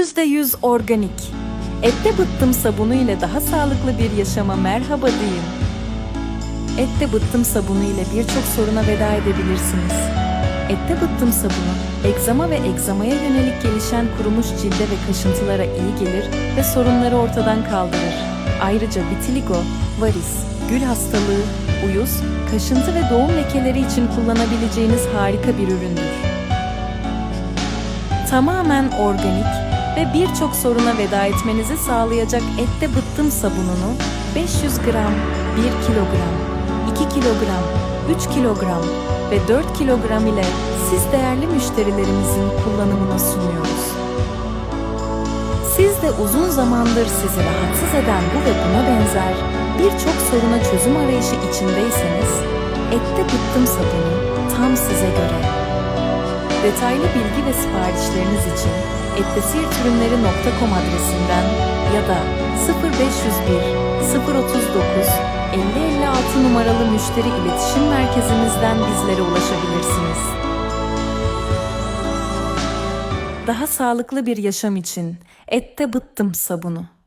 %100 organik. Ette bıttım sabunu ile daha sağlıklı bir yaşama merhaba deyin. Ette bıttım sabunu ile birçok soruna veda edebilirsiniz. Ette bıttım sabunu, egzama ve egzamaya yönelik gelişen kurumuş cilde ve kaşıntılara iyi gelir ve sorunları ortadan kaldırır. Ayrıca vitiligo, varis, gül hastalığı, uyuz, kaşıntı ve doğum lekeleri için kullanabileceğiniz harika bir üründür. Tamamen organik ve birçok soruna veda etmenizi sağlayacak ette bıttım sabununu 500 gram, 1 kilogram, 2 kilogram, 3 kilogram ve 4 kilogram ile siz değerli müşterilerimizin kullanımına sunuyoruz. Siz de uzun zamandır sizi rahatsız eden bu ve buna benzer birçok soruna çözüm arayışı içindeyseniz, ette bıttım sabunu tam size göre. Detaylı bilgi ve siparişleriniz için ettesiyertürümleri.com adresinden ya da 0501 039 5056 numaralı müşteri iletişim merkezimizden bizlere ulaşabilirsiniz. Daha sağlıklı bir yaşam için ette bıttım sabunu.